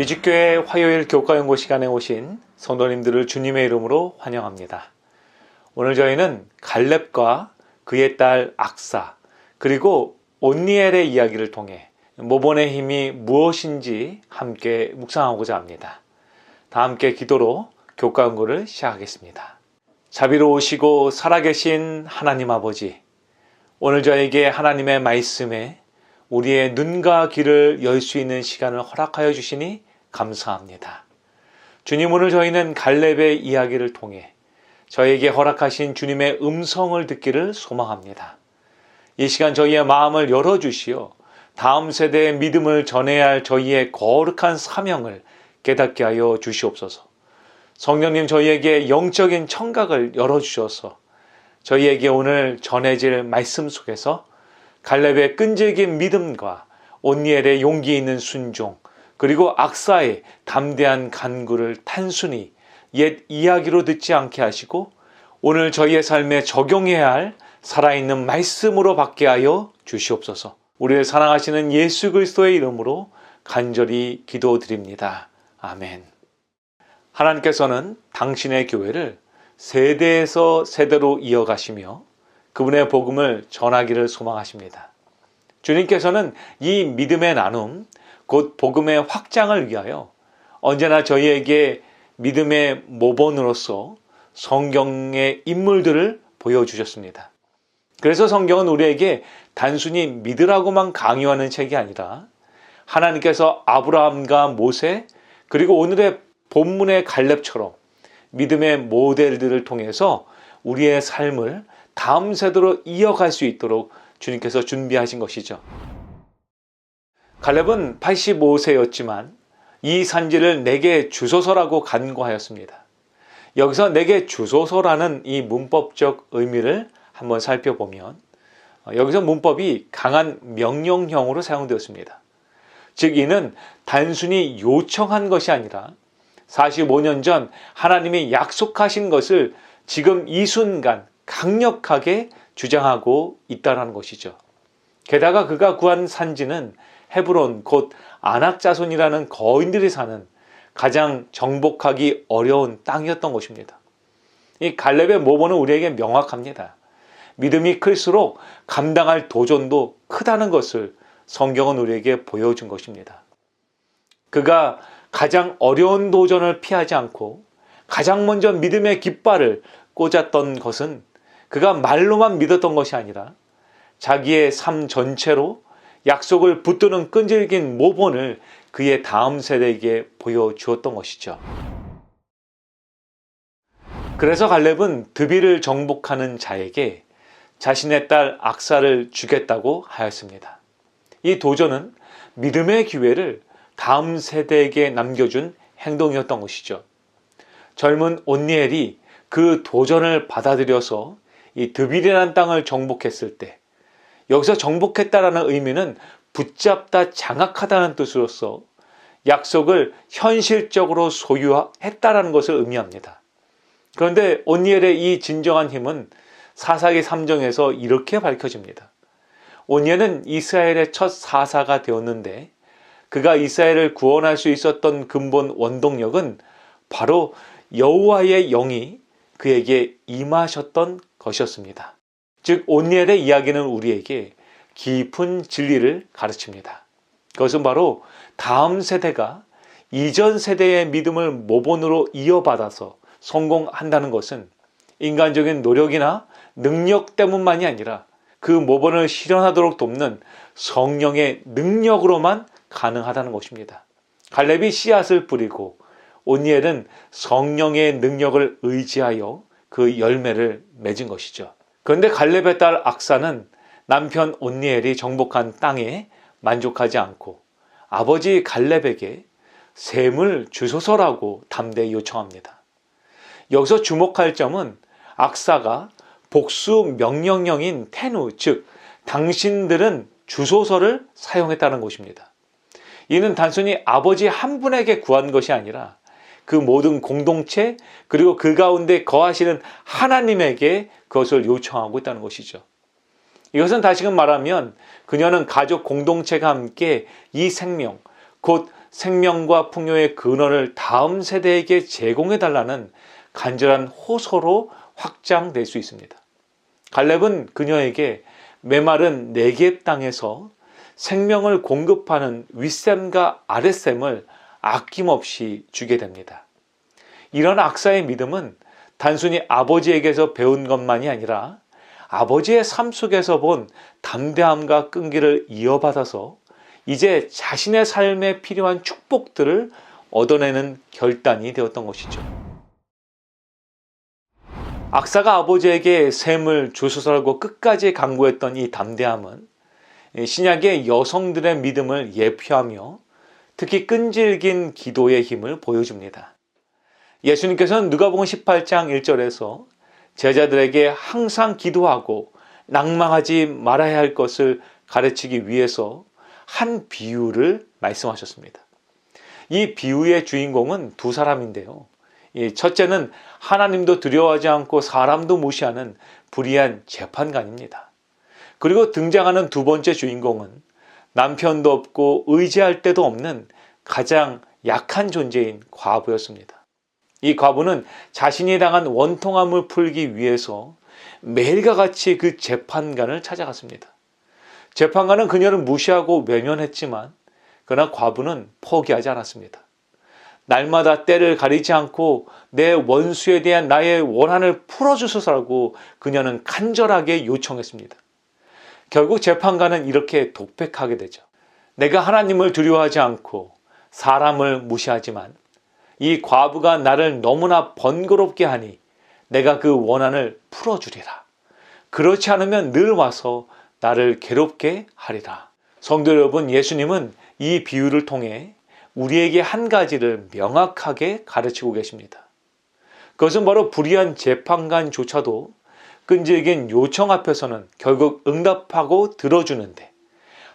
뮤직교회 화요일 교과연구 시간에 오신 성도님들을 주님의 이름으로 환영합니다. 오늘 저희는 갈렙과 그의 딸 악사 그리고 온니엘의 이야기를 통해 모본의 힘이 무엇인지 함께 묵상하고자 합니다. 다 함께 기도로 교과연구를 시작하겠습니다. 자비로우시고 살아계신 하나님 아버지 오늘 저에게 하나님의 말씀에 우리의 눈과 귀를 열 수 있는 시간을 허락하여 주시니 감사합니다. 주님 오늘 저희는 갈렙의 이야기를 통해 저에게 허락하신 주님의 음성을 듣기를 소망합니다. 이 시간 저희의 마음을 열어주시어 다음 세대의 믿음을 전해야 할 저희의 거룩한 사명을 깨닫게 하여 주시옵소서. 성령님 저희에게 영적인 청각을 열어주셔서 저희에게 오늘 전해질 말씀 속에서 갈렙의 끈질긴 믿음과 온니엘의 용기 있는 순종 그리고 악사의 담대한 간구를 단순히 옛 이야기로 듣지 않게 하시고 오늘 저희의 삶에 적용해야 할 살아있는 말씀으로 받게 하여 주시옵소서. 우리를 사랑하시는 예수 그리스도의 이름으로 간절히 기도드립니다. 아멘. 하나님께서는 당신의 교회를 세대에서 세대로 이어가시며 그분의 복음을 전하기를 소망하십니다. 주님께서는 이 믿음의 나눔, 곧 복음의 확장을 위하여 언제나 저희에게 믿음의 모본으로서 성경의 인물들을 보여주셨습니다. 그래서 성경은 우리에게 단순히 믿으라고만 강요하는 책이 아니라 하나님께서 아브라함과 모세 그리고 오늘의 본문의 갈렙처럼 믿음의 모델들을 통해서 우리의 삶을 다음 세대로 이어갈 수 있도록 주님께서 준비하신 것이죠. 갈렙은 85세였지만 이 산지를 내게 주소서라고 간구하였습니다. 여기서 내게 주소서라는 이 문법적 의미를 한번 살펴보면 여기서 문법이 강한 명령형으로 사용되었습니다. 즉 이는 단순히 요청한 것이 아니라 45년 전 하나님이 약속하신 것을 지금 이 순간 강력하게 주장하고 있다는 것이죠. 게다가 그가 구한 산지는 헤브론 곧 아낙 자손이라는 거인들이 사는 가장 정복하기 어려운 땅이었던 것입니다. 이 갈렙의 모범은 우리에게 명확합니다. 믿음이 클수록 감당할 도전도 크다는 것을 성경은 우리에게 보여준 것입니다. 그가 가장 어려운 도전을 피하지 않고 가장 먼저 믿음의 깃발을 꽂았던 것은 그가 말로만 믿었던 것이 아니라 자기의 삶 전체로 약속을 붙드는 끈질긴 모본을 그의 다음 세대에게 보여주었던 것이죠. 그래서 갈렙은 드비를 정복하는 자에게 자신의 딸 악사를 주겠다고 하였습니다. 이 도전은 믿음의 기회를 다음 세대에게 남겨준 행동이었던 것이죠. 젊은 온니엘이 그 도전을 받아들여서 이 드빌이라는 땅을 정복했을 때 여기서 정복했다라는 의미는 붙잡다 장악하다는 뜻으로서 약속을 현실적으로 소유했다라는 것을 의미합니다. 그런데 온니엘의 이 진정한 힘은 사사기 3정에서 이렇게 밝혀집니다. 온니엘은 이스라엘의 첫 사사가 되었는데 그가 이스라엘을 구원할 수 있었던 근본 원동력은 바로 여호와의 영이 그에게 임하셨던 것이었습니다. 즉 온니엘의 이야기는 우리에게 깊은 진리를 가르칩니다. 그것은 바로 다음 세대가 이전 세대의 믿음을 모본으로 이어받아서 성공한다는 것은 인간적인 노력이나 능력 때문만이 아니라 그 모본을 실현하도록 돕는 성령의 능력으로만 가능하다는 것입니다. 갈렙이 씨앗을 뿌리고 온니엘은 성령의 능력을 의지하여 그 열매를 맺은 것이죠. 그런데 갈렙의 딸 악사는 남편 온니엘이 정복한 땅에 만족하지 않고 아버지 갈렙에게 샘을 주소서라고 담대히 요청합니다. 여기서 주목할 점은 악사가 복수 명령형인 테누, 즉 당신들은 주소서를 사용했다는 것입니다. 이는 단순히 아버지 한 분에게 구한 것이 아니라 그 모든 공동체 그리고 그 가운데 거하시는 하나님에게 그것을 요청하고 있다는 것이죠. 이것은 다시금 말하면 그녀는 가족 공동체가 함께 이 생명, 곧 생명과 풍요의 근원을 다음 세대에게 제공해 달라는 간절한 호소로 확장될 수 있습니다. 갈렙은 그녀에게 메마른 네겝 땅에서 생명을 공급하는 윗샘과 아랫샘을 아낌없이 주게 됩니다. 이런 악사의 믿음은 단순히 아버지에게서 배운 것만이 아니라 아버지의 삶 속에서 본 담대함과 끈기를 이어받아서 이제 자신의 삶에 필요한 축복들을 얻어내는 결단이 되었던 것이죠. 악사가 아버지에게 샘을 주소서라고 끝까지 강구했던 이 담대함은 신약의 여성들의 믿음을 예표하며 특히 끈질긴 기도의 힘을 보여줍니다. 예수님께서는 누가복음 18장 1절에서 제자들에게 항상 기도하고 낭망하지 말아야 할 것을 가르치기 위해서 한 비유를 말씀하셨습니다. 이 비유의 주인공은 두 사람인데요. 첫째는 하나님도 두려워하지 않고 사람도 무시하는 불의한 재판관입니다. 그리고 등장하는 두 번째 주인공은 남편도 없고 의지할 데도 없는 가장 약한 존재인 과부였습니다. 이 과부는 자신이 당한 원통함을 풀기 위해서 매일과 같이 그 재판관을 찾아갔습니다. 재판관은 그녀를 무시하고 외면했지만 그러나 과부는 포기하지 않았습니다. 날마다 때를 가리지 않고 내 원수에 대한 나의 원한을 풀어주소서라고 그녀는 간절하게 요청했습니다. 결국 재판관은 이렇게 독백하게 되죠. 내가 하나님을 두려워하지 않고 사람을 무시하지만 이 과부가 나를 너무나 번거롭게 하니 내가 그 원한을 풀어주리라. 그렇지 않으면 늘 와서 나를 괴롭게 하리라. 성도 여러분, 예수님은 이 비유를 통해 우리에게 한 가지를 명확하게 가르치고 계십니다. 그것은 바로 불의한 재판관조차도 끈질긴 요청 앞에서는 결국 응답하고 들어주는데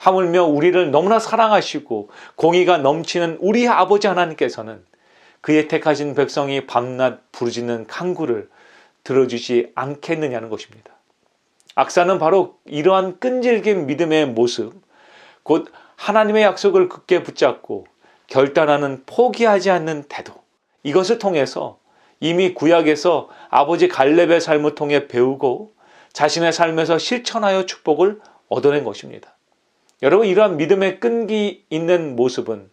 하물며 우리를 너무나 사랑하시고 공의가 넘치는 우리 아버지 하나님께서는 그의 택하신 백성이 밤낮 부르짖는 강구를 들어주지 않겠느냐는 것입니다. 악사는 바로 이러한 끈질긴 믿음의 모습, 곧 하나님의 약속을 굳게 붙잡고 결단하는 포기하지 않는 태도. 이것을 통해서 이미 구약에서 아버지 갈렙의 삶을 통해 배우고 자신의 삶에서 실천하여 축복을 얻어낸 것입니다. 여러분, 이러한 믿음의 끈기 있는 모습은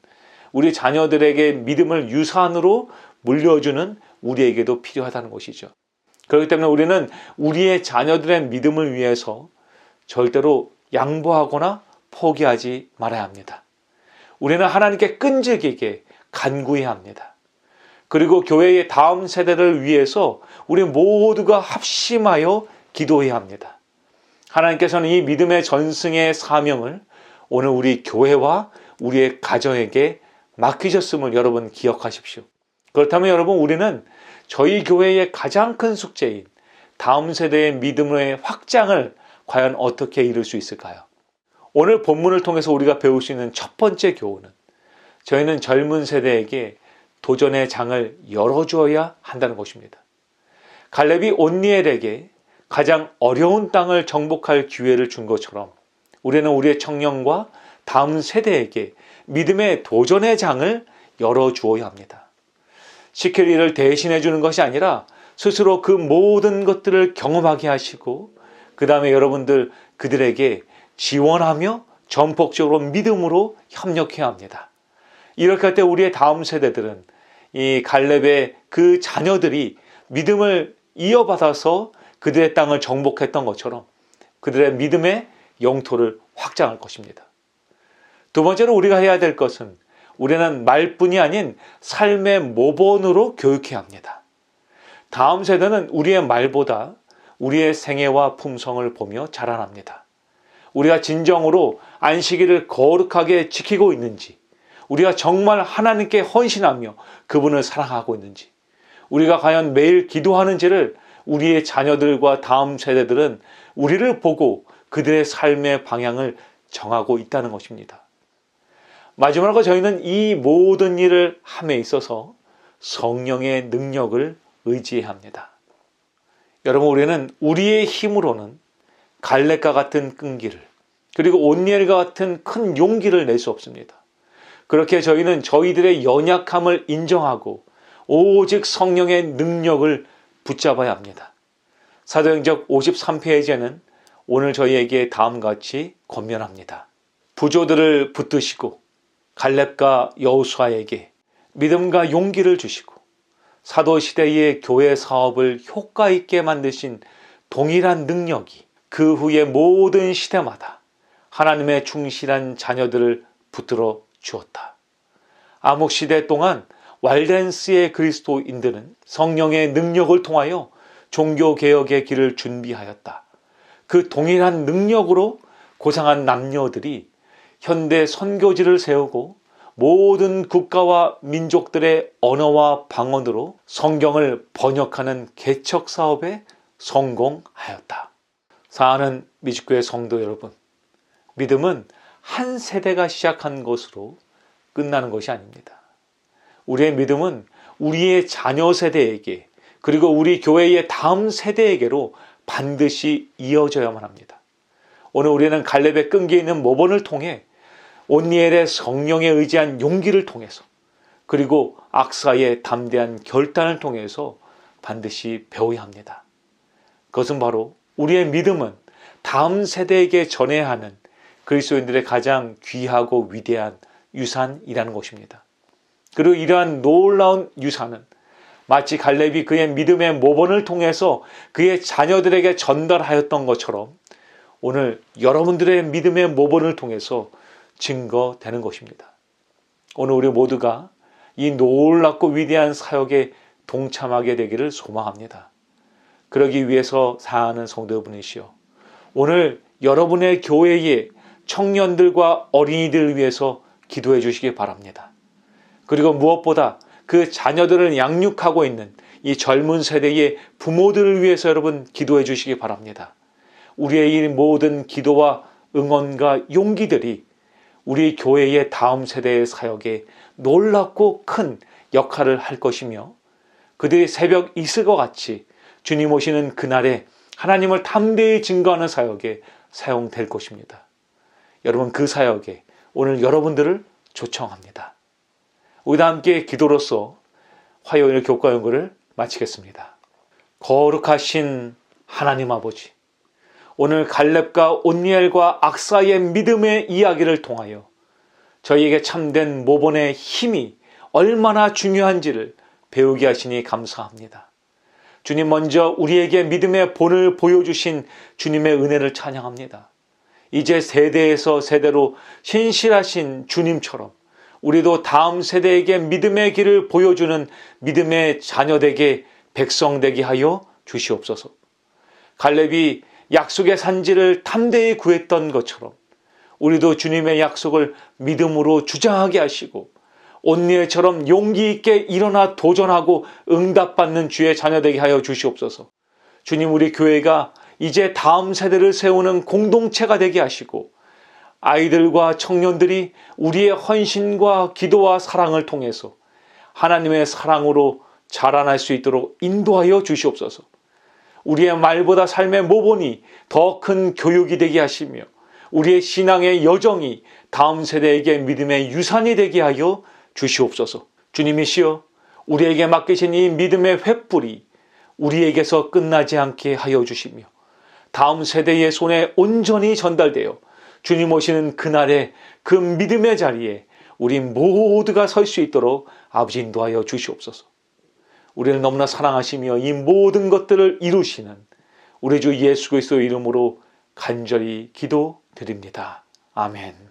우리 자녀들에게 믿음을 유산으로 물려주는 우리에게도 필요하다는 것이죠. 그렇기 때문에 우리는 우리의 자녀들의 믿음을 위해서 절대로 양보하거나 포기하지 말아야 합니다. 우리는 하나님께 끈질기게 간구해야 합니다. 그리고 교회의 다음 세대를 위해서 우리 모두가 합심하여 기도해야 합니다. 하나님께서는 이 믿음의 전승의 사명을 오늘 우리 교회와 우리의 가정에게 맡기셨음을 여러분 기억하십시오. 그렇다면 여러분 우리는 저희 교회의 가장 큰 숙제인 다음 세대의 믿음의 확장을 과연 어떻게 이룰 수 있을까요? 오늘 본문을 통해서 우리가 배울 수 있는 첫 번째 교훈은 저희는 젊은 세대에게 도전의 장을 열어주어야 한다는 것입니다. 갈렙이 온니엘에게 가장 어려운 땅을 정복할 기회를 준 것처럼 우리는 우리의 청년과 다음 세대에게 믿음의 도전의 장을 열어주어야 합니다. 시킬 일을 대신해 주는 것이 아니라 스스로 그 모든 것들을 경험하게 하시고 그 다음에 여러분들 그들에게 지원하며 전폭적으로 믿음으로 협력해야 합니다. 이렇게 할 때 우리의 다음 세대들은 이 갈렙의 그 자녀들이 믿음을 이어받아서 그들의 땅을 정복했던 것처럼 그들의 믿음의 영토를 확장할 것입니다. 두 번째로 우리가 해야 될 것은 우리는 말뿐이 아닌 삶의 모본으로 교육해야 합니다. 다음 세대는 우리의 말보다 우리의 생애와 품성을 보며 자라납니다. 우리가 진정으로 안식일을 거룩하게 지키고 있는지, 우리가 정말 하나님께 헌신하며 그분을 사랑하고 있는지, 우리가 과연 매일 기도하는지를 우리의 자녀들과 다음 세대들은 우리를 보고 그들의 삶의 방향을 정하고 있다는 것입니다. 마지막으로 저희는 이 모든 일을 함에 있어서 성령의 능력을 의지해야 합니다. 여러분, 우리는 우리의 힘으로는 갈렙과 같은 끈기를 그리고 온니엘과 같은 큰 용기를 낼 수 없습니다. 그렇게 저희는 저희들의 연약함을 인정하고 오직 성령의 능력을 붙잡아야 합니다. 사도행적 53페이지에는 오늘 저희에게 다음과 같이 권면합니다. 부조들을 붙드시고 갈렙과 여호수아에게 믿음과 용기를 주시고 사도 시대의 교회 사업을 효과 있게 만드신 동일한 능력이 그 후의 모든 시대마다 하나님의 충실한 자녀들을 붙들어 주었다. 암흑 시대 동안 왈렌스의 그리스도인들은 성령의 능력을 통하여 종교 개혁의 길을 준비하였다. 그 동일한 능력으로 고상한 남녀들이 현대 선교지를 세우고 모든 국가와 민족들의 언어와 방언으로 성경을 번역하는 개척 사업에 성공하였다. 사하는 미식교의 성도 여러분, 믿음은 한 세대가 시작한 것으로 끝나는 것이 아닙니다. 우리의 믿음은 우리의 자녀 세대에게 그리고 우리 교회의 다음 세대에게로 반드시 이어져야만 합니다. 오늘 우리는 갈렙의 끈기 있는 모본을 통해 온니엘의 성령에 의지한 용기를 통해서 그리고 악사의 담대한 결단을 통해서 반드시 배워야 합니다. 그것은 바로 우리의 믿음은 다음 세대에게 전해야 하는 그리스도인들의 가장 귀하고 위대한 유산이라는 것입니다. 그리고 이러한 놀라운 유산은 마치 갈렙이 그의 믿음의 모본을 통해서 그의 자녀들에게 전달하였던 것처럼 오늘 여러분들의 믿음의 모본을 통해서 증거되는 것입니다. 오늘 우리 모두가 이 놀랍고 위대한 사역에 동참하게 되기를 소망합니다. 그러기 위해서 사하는 성도분이시여 오늘 여러분의 교회에 청년들과 어린이들을 위해서 기도해 주시기 바랍니다. 그리고 무엇보다 그 자녀들을 양육하고 있는 이 젊은 세대의 부모들을 위해서 여러분 기도해 주시기 바랍니다. 우리의 이 모든 기도와 응원과 용기들이 우리 교회의 다음 세대의 사역에 놀랍고 큰 역할을 할 것이며 그들이 새벽 이슬과 같이 주님 오시는 그날에 하나님을 담대히 증거하는 사역에 사용될 것입니다. 여러분 그 사역에 오늘 여러분들을 초청합니다. 우리가 함께 기도로서 화요일 교과 연구를 마치겠습니다. 거룩하신 하나님 아버지 오늘 갈렙과 온니엘과 악사의 믿음의 이야기를 통하여 저희에게 참된 모본의 힘이 얼마나 중요한지를 배우게 하시니 감사합니다. 주님 먼저 우리에게 믿음의 본을 보여주신 주님의 은혜를 찬양합니다. 이제 세대에서 세대로 신실하신 주님처럼 우리도 다음 세대에게 믿음의 길을 보여주는 믿음의 자녀되게 백성되게 하여 주시옵소서. 갈렙이 약속의 산지를 담대히 구했던 것처럼 우리도 주님의 약속을 믿음으로 주장하게 하시고 온니엘처럼 용기 있게 일어나 도전하고 응답받는 주의 자녀되게 하여 주시옵소서. 주님 우리 교회가 이제 다음 세대를 세우는 공동체가 되게 하시고 아이들과 청년들이 우리의 헌신과 기도와 사랑을 통해서 하나님의 사랑으로 자라날 수 있도록 인도하여 주시옵소서. 우리의 말보다 삶의 모본이 더 큰 교육이 되게 하시며 우리의 신앙의 여정이 다음 세대에게 믿음의 유산이 되게 하여 주시옵소서. 주님이시여 우리에게 맡기신 이 믿음의 횃불이 우리에게서 끝나지 않게 하여 주시며 다음 세대의 손에 온전히 전달되어 주님 오시는 그날에 그 믿음의 자리에 우리 모두가 설 수 있도록 아버지 인도하여 주시옵소서. 우리를 너무나 사랑하시며 이 모든 것들을 이루시는 우리 주 예수 그리스도 이름으로 간절히 기도드립니다. 아멘.